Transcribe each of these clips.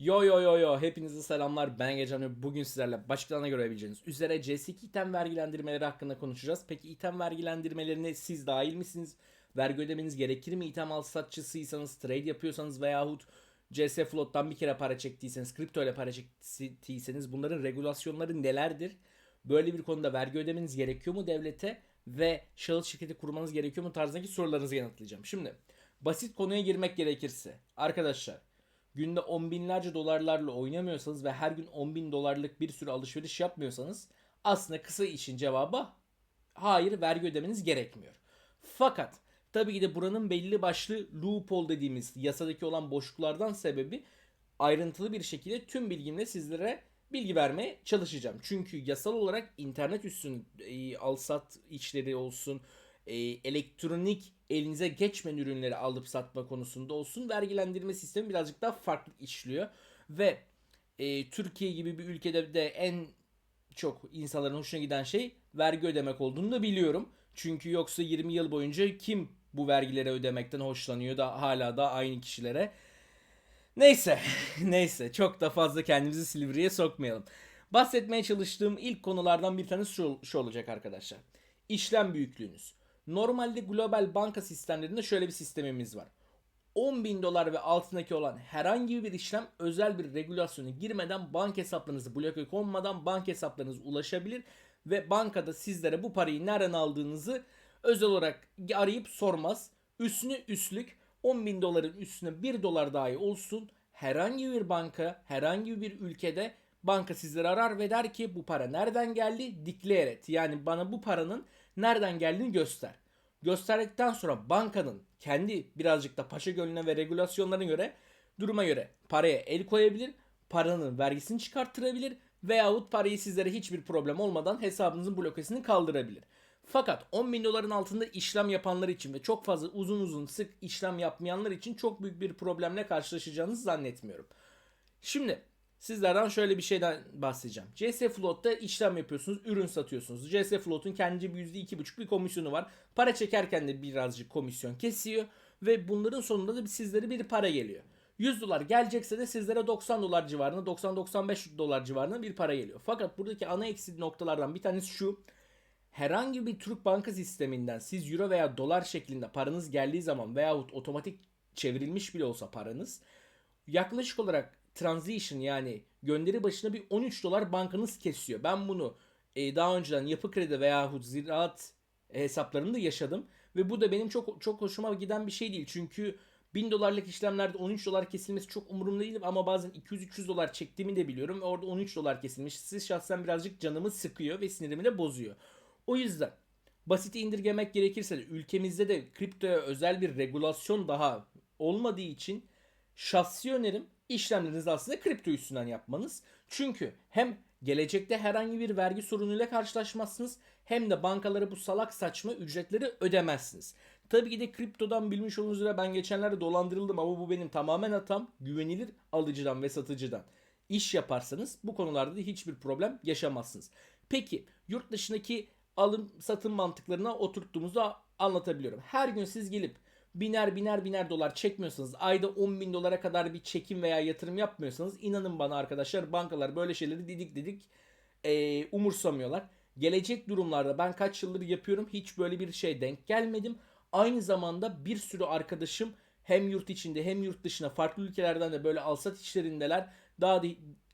Yo yo yo yo hepinize selamlar ben ve bugün sizlerle başlıklarına görebileceğiniz üzere CS2 item vergilendirmeleri hakkında konuşacağız. Peki item vergilendirmelerine siz dahil misiniz? Vergi ödemeniz gerekir mi? İtem al satçısıysanız, trade yapıyorsanız veyahut CS Float'tan bir kere para çektiyseniz, kripto ile para çektiyseniz bunların regülasyonları nelerdir? Böyle bir konuda vergi ödemeniz gerekiyor mu devlete? Ve şahıs şirketi kurmanız gerekiyor mu tarzındaki sorularınızı yanıtlayacağım. Şimdi basit konuya girmek gerekirse arkadaşlar günde on binlerce dolarlarla oynamıyorsanız ve her gün 10 bin dolarlık bir sürü alışveriş yapmıyorsanız aslında kısa işin cevabı hayır vergi ödemeniz gerekmiyor. Fakat tabii ki de buranın belli başlı loophole dediğimiz yasadaki olan boşluklardan sebebi ayrıntılı bir şekilde tüm bilgimle sizlere bilgi vermeye çalışacağım. Çünkü yasal olarak internet üstün e, alsat işleri olsun, e, elektronik elinize geçmeyen ürünleri alıp satma konusunda olsun vergilendirme sistemi birazcık daha farklı işliyor. Ve e, Türkiye gibi bir ülkede de en çok insanların hoşuna giden şey vergi ödemek olduğunu da biliyorum. Çünkü yoksa 20 yıl boyunca kim bu vergileri ödemekten hoşlanıyor da hala da aynı kişilere. Neyse, neyse çok da fazla kendimizi Silivri'ye sokmayalım. Bahsetmeye çalıştığım ilk konulardan bir tanesi şu, şu olacak arkadaşlar. İşlem büyüklüğünüz. Normalde global banka sistemlerinde şöyle bir sistemimiz var. 10 bin dolar ve altındaki olan herhangi bir işlem özel bir regülasyona girmeden banka hesaplarınızı bloke konmadan banka hesaplarınız ulaşabilir ve bankada sizlere bu parayı nereden aldığınızı özel olarak arayıp sormaz. Üstüne üstlük 10 bin doların üstüne 1 dolar dahi olsun herhangi bir banka herhangi bir ülkede banka sizleri arar ve der ki bu para nereden geldi declare et. Yani bana bu paranın nereden geldiğini göster. Gösterdikten sonra bankanın kendi birazcık da paşa gönlüne ve regülasyonlarına göre duruma göre paraya el koyabilir. Paranın vergisini çıkarttırabilir veyahut parayı sizlere hiçbir problem olmadan hesabınızın blokesini kaldırabilir. Fakat 10 bin doların altında işlem yapanlar için ve çok fazla uzun uzun sık işlem yapmayanlar için çok büyük bir problemle karşılaşacağınızı zannetmiyorum. Şimdi sizlerden şöyle bir şeyden bahsedeceğim. CS Float'ta işlem yapıyorsunuz, ürün satıyorsunuz. CS Float'un kendi bir %2,5 bir komisyonu var. Para çekerken de birazcık komisyon kesiyor ve bunların sonunda da sizlere bir para geliyor. 100 dolar gelecekse de sizlere 90 dolar civarında 90-95 dolar civarında bir para geliyor. Fakat buradaki ana eksi noktalardan bir tanesi şu. Herhangi bir Türk banka sisteminden siz euro veya dolar şeklinde paranız geldiği zaman veyahut otomatik çevrilmiş bile olsa paranız yaklaşık olarak transition yani gönderi başına bir 13 dolar bankanız kesiyor. Ben bunu e, daha önceden yapı kredi veya ziraat hesaplarımda yaşadım ve bu da benim çok çok hoşuma giden bir şey değil. Çünkü 1000 dolarlık işlemlerde 13 dolar kesilmesi çok umurumda değil ama bazen 200-300 dolar çektiğimi de biliyorum ve orada 13 dolar kesilmiş. Siz şahsen birazcık canımı sıkıyor ve sinirimi de bozuyor. O yüzden basit indirgemek gerekirse de ülkemizde de kriptoya özel bir regulasyon daha olmadığı için şahsi önerim işlemlerinizi aslında kripto üstünden yapmanız. Çünkü hem gelecekte herhangi bir vergi sorunuyla karşılaşmazsınız hem de bankalara bu salak saçma ücretleri ödemezsiniz. Tabii ki de kriptodan bilmiş olduğunuz üzere ben geçenlerde dolandırıldım ama bu benim tamamen hatam. Güvenilir alıcıdan ve satıcıdan iş yaparsanız bu konularda da hiçbir problem yaşamazsınız. Peki yurt dışındaki alım satım mantıklarına oturttuğumuzda anlatabiliyorum. Her gün siz gelip biner biner biner dolar çekmiyorsanız ayda 10 bin dolara kadar bir çekim veya yatırım yapmıyorsanız inanın bana arkadaşlar bankalar böyle şeyleri didik didik e, umursamıyorlar. Gelecek durumlarda ben kaç yıldır yapıyorum hiç böyle bir şey denk gelmedim. Aynı zamanda bir sürü arkadaşım hem yurt içinde hem yurt dışına farklı ülkelerden de böyle alsat işlerindeler. Daha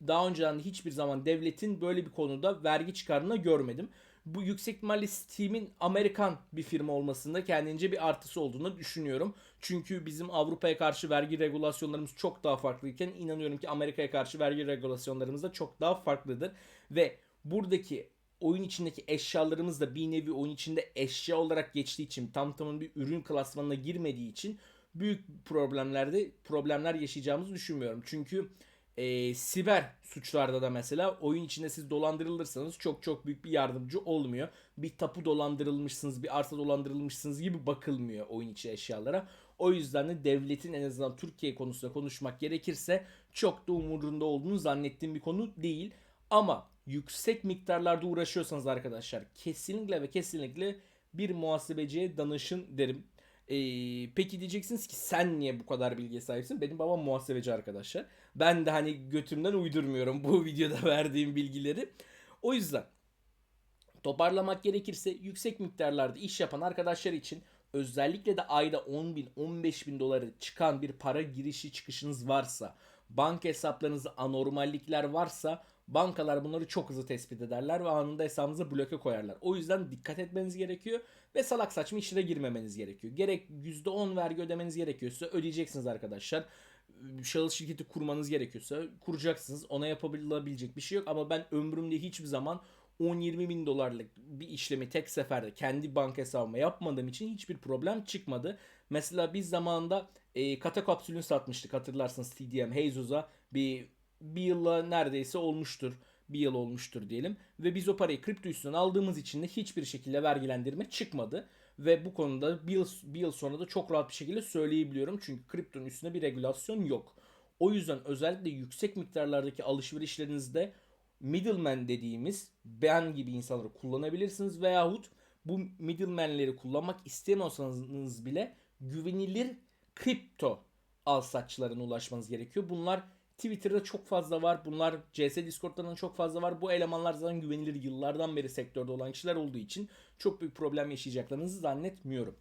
daha önceden de hiçbir zaman devletin böyle bir konuda vergi çıkarını görmedim bu yüksek ihtimalle Steam'in Amerikan bir firma olmasında kendince bir artısı olduğunu düşünüyorum. Çünkü bizim Avrupa'ya karşı vergi regulasyonlarımız çok daha farklıyken inanıyorum ki Amerika'ya karşı vergi regulasyonlarımız da çok daha farklıdır. Ve buradaki oyun içindeki eşyalarımız da bir nevi oyun içinde eşya olarak geçtiği için tam tamın bir ürün klasmanına girmediği için büyük problemlerde problemler yaşayacağımızı düşünmüyorum. Çünkü e, siber suçlarda da mesela oyun içinde siz dolandırılırsanız çok çok büyük bir yardımcı olmuyor. Bir tapu dolandırılmışsınız, bir arsa dolandırılmışsınız gibi bakılmıyor oyun içi eşyalara. O yüzden de devletin en azından Türkiye konusunda konuşmak gerekirse çok da umurunda olduğunu zannettiğim bir konu değil. Ama yüksek miktarlarda uğraşıyorsanız arkadaşlar kesinlikle ve kesinlikle bir muhasebeciye danışın derim. Ee, peki diyeceksiniz ki sen niye bu kadar bilgiye sahipsin? Benim babam muhasebeci arkadaşlar. Ben de hani götümden uydurmuyorum bu videoda verdiğim bilgileri. O yüzden toparlamak gerekirse yüksek miktarlarda iş yapan arkadaşlar için özellikle de ayda 10 bin 15 bin doları çıkan bir para girişi çıkışınız varsa banka hesaplarınızda anormallikler varsa bankalar bunları çok hızlı tespit ederler ve anında hesabınıza bloke koyarlar. O yüzden dikkat etmeniz gerekiyor ve salak saçma işlere girmemeniz gerekiyor. Gerek %10 vergi ödemeniz gerekiyorsa ödeyeceksiniz arkadaşlar. Şahıs şirketi kurmanız gerekiyorsa kuracaksınız. Ona yapılabilecek bir şey yok ama ben ömrümde hiçbir zaman 10-20 bin dolarlık bir işlemi tek seferde kendi banka hesabıma yapmadığım için hiçbir problem çıkmadı. Mesela biz zamanında e, kata kapsülünü satmıştık hatırlarsınız TDM Hazus'a bir, bir yılla neredeyse olmuştur. Bir yıl olmuştur diyelim. Ve biz o parayı kripto üstünden aldığımız için de hiçbir şekilde vergilendirme çıkmadı. Ve bu konuda bir yıl, bir yıl sonra da çok rahat bir şekilde söyleyebiliyorum. Çünkü kriptonun üstünde bir regülasyon yok. O yüzden özellikle yüksek miktarlardaki alışverişlerinizde middleman dediğimiz ben gibi insanları kullanabilirsiniz veyahut bu middlemanleri kullanmak istemiyorsanız bile güvenilir kripto alsatçılarına ulaşmanız gerekiyor. Bunlar Twitter'da çok fazla var. Bunlar CS Discord'larında çok fazla var. Bu elemanlar zaten güvenilir yıllardan beri sektörde olan kişiler olduğu için çok büyük problem yaşayacaklarınızı zannetmiyorum.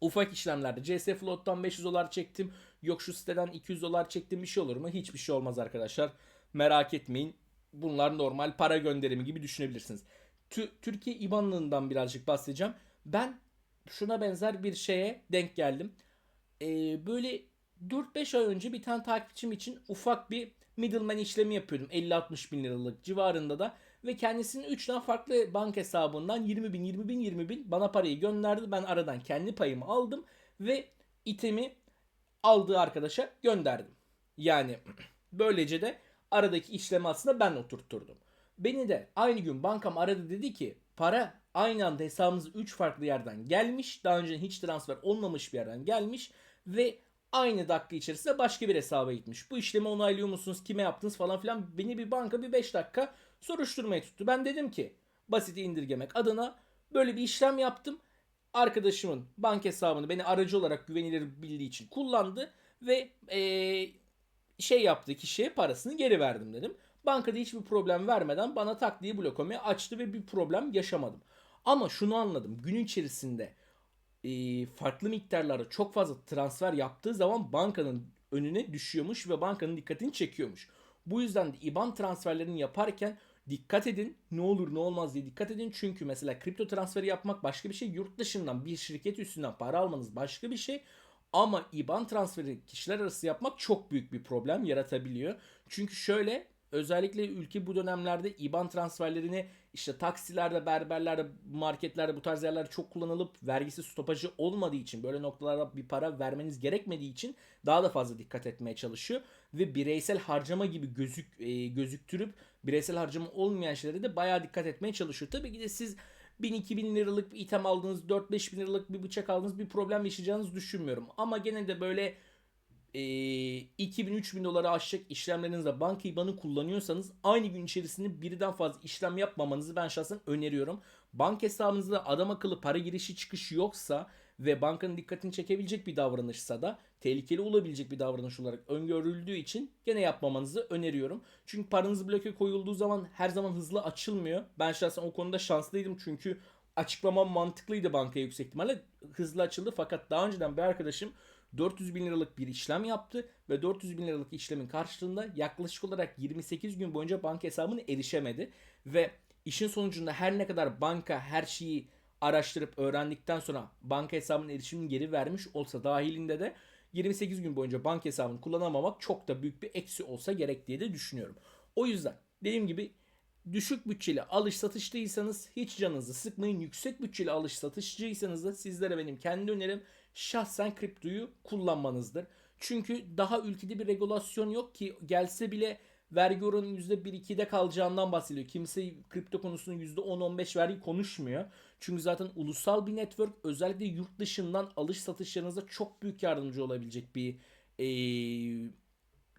Ufak işlemlerde CS Float'tan 500 dolar çektim. Yok şu siteden 200 dolar çektim bir şey olur mu? Hiçbir şey olmaz arkadaşlar. Merak etmeyin. Bunlar normal para gönderimi gibi düşünebilirsiniz. Tü- Türkiye IBAN'ından birazcık bahsedeceğim. Ben şuna benzer bir şeye denk geldim. Ee, böyle 4-5 ay önce bir tane takipçim için ufak bir middleman işlemi yapıyordum. 50-60 bin liralık civarında da. Ve kendisinin 3 tane farklı bank hesabından 20 bin, 20 bin, 20 bin bana parayı gönderdi. Ben aradan kendi payımı aldım ve itemi aldığı arkadaşa gönderdim. Yani böylece de aradaki işlemi aslında ben oturtturdum. Beni de aynı gün bankam aradı dedi ki para aynı anda hesabımıza 3 farklı yerden gelmiş. Daha önce hiç transfer olmamış bir yerden gelmiş ve aynı dakika içerisinde başka bir hesaba gitmiş. Bu işlemi onaylıyor musunuz? Kime yaptınız falan filan. Beni bir banka bir 5 dakika soruşturmaya tuttu. Ben dedim ki basit indirgemek adına böyle bir işlem yaptım. Arkadaşımın bank hesabını beni aracı olarak güvenilir bildiği için kullandı ve ee, şey yaptığı kişiye parasını geri verdim dedim. Bankada hiçbir problem vermeden bana tak diye blokomu açtı ve bir problem yaşamadım. Ama şunu anladım. Gün içerisinde e, farklı miktarlarda çok fazla transfer yaptığı zaman bankanın önüne düşüyormuş ve bankanın dikkatini çekiyormuş. Bu yüzden de IBAN transferlerini yaparken dikkat edin. Ne olur ne olmaz diye dikkat edin. Çünkü mesela kripto transferi yapmak başka bir şey. Yurt dışından bir şirket üstünden para almanız başka bir şey. Ama IBAN transferi kişiler arası yapmak çok büyük bir problem yaratabiliyor. Çünkü şöyle özellikle ülke bu dönemlerde IBAN transferlerini işte taksilerde, berberlerde, marketlerde bu tarz yerlerde çok kullanılıp vergisi stopajı olmadığı için böyle noktalara bir para vermeniz gerekmediği için daha da fazla dikkat etmeye çalışıyor ve bireysel harcama gibi gözük e, gözüktürüp bireysel harcama olmayan şeylere de bayağı dikkat etmeye çalışıyor. Tabii ki de siz 1000-2000 liralık bir item aldınız, 4-5 bin liralık bir bıçak aldınız bir problem yaşayacağınızı düşünmüyorum. Ama gene de böyle e, 2000-3000 dolara aşacak işlemlerinizde banka IBAN'ı kullanıyorsanız aynı gün içerisinde birden fazla işlem yapmamanızı ben şahsen öneriyorum. Bank hesabınızda adam akıllı para girişi çıkışı yoksa ve bankanın dikkatini çekebilecek bir davranışsa da tehlikeli olabilecek bir davranış olarak öngörüldüğü için gene yapmamanızı öneriyorum. Çünkü paranız bloke koyulduğu zaman her zaman hızlı açılmıyor. Ben şahsen o konuda şanslıydım çünkü açıklamam mantıklıydı bankaya yüksek ihtimalle. Hızlı açıldı fakat daha önceden bir arkadaşım 400 bin liralık bir işlem yaptı ve 400 bin liralık işlemin karşılığında yaklaşık olarak 28 gün boyunca banka hesabına erişemedi. Ve işin sonucunda her ne kadar banka her şeyi araştırıp öğrendikten sonra banka hesabının erişimini geri vermiş olsa dahilinde de 28 gün boyunca banka hesabını kullanamamak çok da büyük bir eksi olsa gerek diye de düşünüyorum. O yüzden dediğim gibi düşük bütçeli alış satıştaysanız hiç canınızı sıkmayın. Yüksek bütçeli alış satışçıysanız da sizlere benim kendi önerim şahsen kriptoyu kullanmanızdır. Çünkü daha ülkede bir regulasyon yok ki gelse bile vergi oranının %1-2'de kalacağından bahsediyor. Kimse kripto konusunda %10-15 vergi konuşmuyor. Çünkü zaten ulusal bir network özellikle yurt dışından alış satışlarınızda çok büyük yardımcı olabilecek bir ee,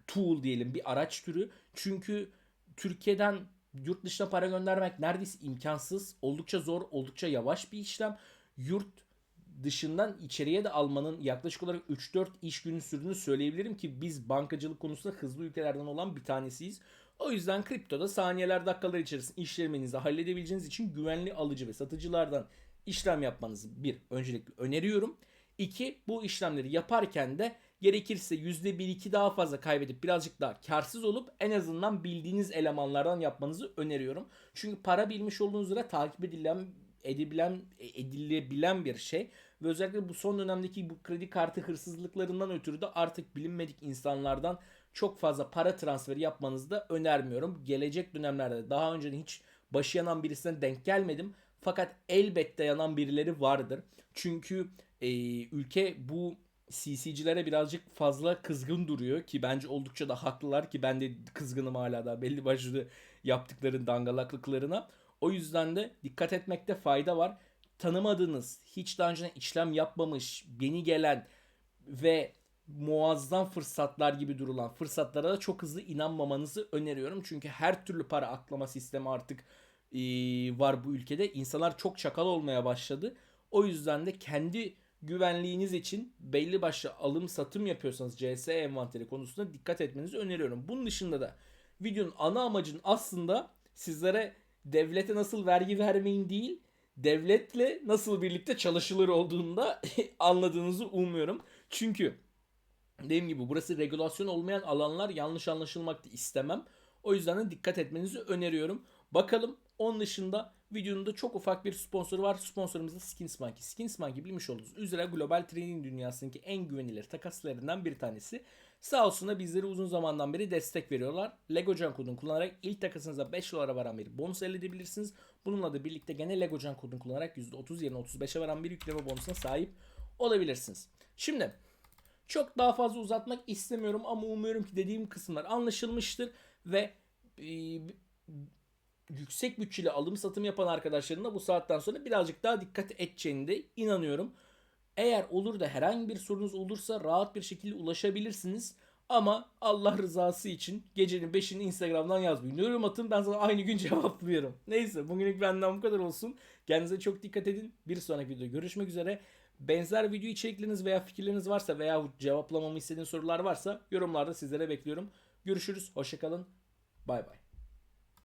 tool diyelim bir araç türü. Çünkü Türkiye'den yurt dışına para göndermek neredeyse imkansız. Oldukça zor, oldukça yavaş bir işlem. Yurt dışından içeriye de almanın yaklaşık olarak 3-4 iş günü sürdüğünü söyleyebilirim ki biz bankacılık konusunda hızlı ülkelerden olan bir tanesiyiz. O yüzden kriptoda saniyeler dakikalar içerisinde işlemenizi halledebileceğiniz için güvenli alıcı ve satıcılardan işlem yapmanızı bir öncelikle öneriyorum. İki bu işlemleri yaparken de gerekirse %1-2 daha fazla kaybedip birazcık daha karsız olup en azından bildiğiniz elemanlardan yapmanızı öneriyorum. Çünkü para bilmiş olduğunuz üzere takip edilen edilen edilebilen bir şey ve özellikle bu son dönemdeki bu kredi kartı hırsızlıklarından ötürü de artık bilinmedik insanlardan çok fazla para transferi yapmanızı da önermiyorum. Gelecek dönemlerde daha önce hiç başı yanan birisine denk gelmedim. Fakat elbette yanan birileri vardır. Çünkü e, ülke bu CC'cilere birazcık fazla kızgın duruyor ki bence oldukça da haklılar ki ben de kızgınım hala da belli başlı yaptıkları dangalaklıklarına. O yüzden de dikkat etmekte fayda var. Tanımadığınız, hiç daha önce işlem yapmamış, yeni gelen ve muazzam fırsatlar gibi durulan fırsatlara da çok hızlı inanmamanızı öneriyorum. Çünkü her türlü para aklama sistemi artık e, var bu ülkede. İnsanlar çok çakal olmaya başladı. O yüzden de kendi güvenliğiniz için belli başlı alım satım yapıyorsanız CS envanteri konusunda dikkat etmenizi öneriyorum. Bunun dışında da videonun ana amacın aslında sizlere devlete nasıl vergi vermeyin değil, devletle nasıl birlikte çalışılır olduğunda anladığınızı umuyorum. Çünkü dediğim gibi burası regülasyon olmayan alanlar yanlış anlaşılmak da istemem. O yüzden de dikkat etmenizi öneriyorum. Bakalım onun dışında videonun da çok ufak bir sponsoru var. Sponsorumuz da Skins Monkey. Skins Monkey bilmiş olduğunuz üzere global trading dünyasındaki en güvenilir takaslarından bir tanesi. Sağ olsun da bizlere uzun zamandan beri destek veriyorlar. LegoCan kodunu kullanarak ilk takasınıza 5 dolara varan bir bonus elde edebilirsiniz. Bununla da birlikte gene LegoCan kodunu kullanarak %30 yerine 35'e varan bir yükleme bonusuna sahip olabilirsiniz. Şimdi çok daha fazla uzatmak istemiyorum ama umuyorum ki dediğim kısımlar anlaşılmıştır ve e, yüksek bütçeli alım satım yapan arkadaşların da bu saatten sonra birazcık daha dikkat edeceğini de inanıyorum. Eğer olur da herhangi bir sorunuz olursa rahat bir şekilde ulaşabilirsiniz. Ama Allah rızası için gecenin 5'ini Instagram'dan yazmayın. Yorum atın ben sana aynı gün cevaplıyorum. Neyse bugünlük benden bu kadar olsun. Kendinize çok dikkat edin. Bir sonraki videoda görüşmek üzere. Benzer video içerikleriniz veya fikirleriniz varsa veya cevaplamamı istediğiniz sorular varsa yorumlarda sizlere bekliyorum. Görüşürüz. Hoşçakalın. Bay bay.